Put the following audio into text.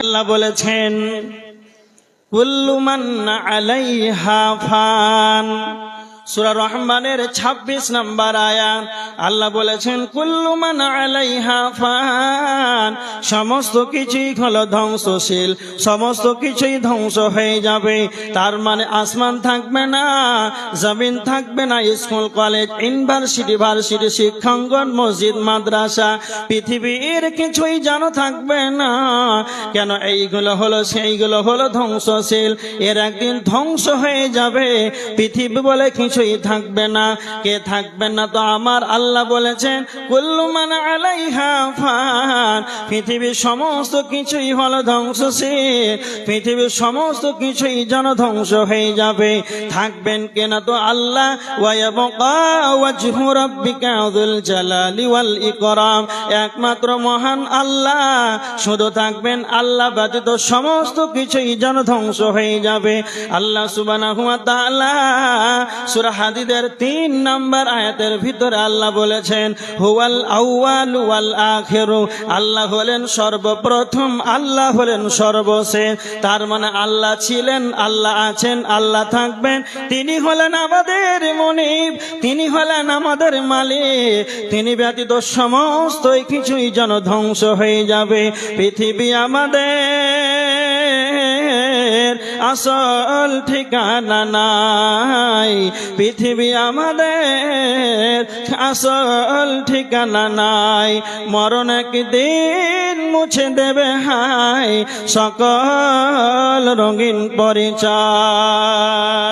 আল্লাহ বলেছেন কুল্লু মান আলাইহা ফান। সূরা রহমানের 26 নম্বর আয়াত। আল্লাহ বলেছেন, কুল্লু মান আলাইহা ফান। সমস্ত কিছুই হলো ধ্বংসশীল, সমস্ত কিছুই ধ্বংস হয়ে যাবে। তার মানে আসমান থাকবে না, জমিন থাকবে না, স্কুল, কলেজ, ইউনিভার্সিটি, ভার্সিটি, শিক্ষাঙ্গন, মসজিদ, মাদ্রাসা, পৃথিবীর কিছুই যেন থাকবে না। কেন এইগুলো হলো, সেইগুলো হলো ধ্বংসশীল। এর একদিন ধ্বংস হয়ে যাবে। পৃথিবী বলে কিছুই থাকবে না। কে থাকবে না তো আমার আল্লাহ বলেছেন, কুল্লু মান আলাইহা ফান। পৃথিবীর সমস্ত কিছুই হলো ধ্বংসশীল। পৃথিবীর সমস্ত কিছুই যেন ধ্বংস হয়ে যাবে। থাকবেন কেনা তো আল্লাহ? একমাত্র মহান আল্লাহ। শুধু থাকবেন আল্লাহ ব্যতীত সমস্ত কিছুই যেন ধ্বংস হয়ে যাবে। আল্লাহ সুবহানাহু ওয়া তাআলা সূরা হাদিদের 3 নাম্বার আয়াতের ভিতরে আল্লাহ বলেছেন, হুয়াল আউয়াল ওয়াল আখিরু। আল্লাহ হলেন সর্বপ্রথম, আল্লাহ হলেন সর্বশেষ। তার মানে আল্লাহ ছিলেন, আল্লাহ আছেন, আল্লাহ থাকবেন। তিনি হলেন আমাদের মনিব, তিনি হলেন আমাদের মালিক। তিনি ব্যতীত সমস্ত কিছুই যেন ধ্বংস হয়ে যাবে। পৃথিবী আমাদের আসল ঠিকানা নাই। পৃথিবী আমাদের আসল ঠিকানা নাই। মরণ একদিন মুছে দেবে হাই সকল রঙিন পরিচয়।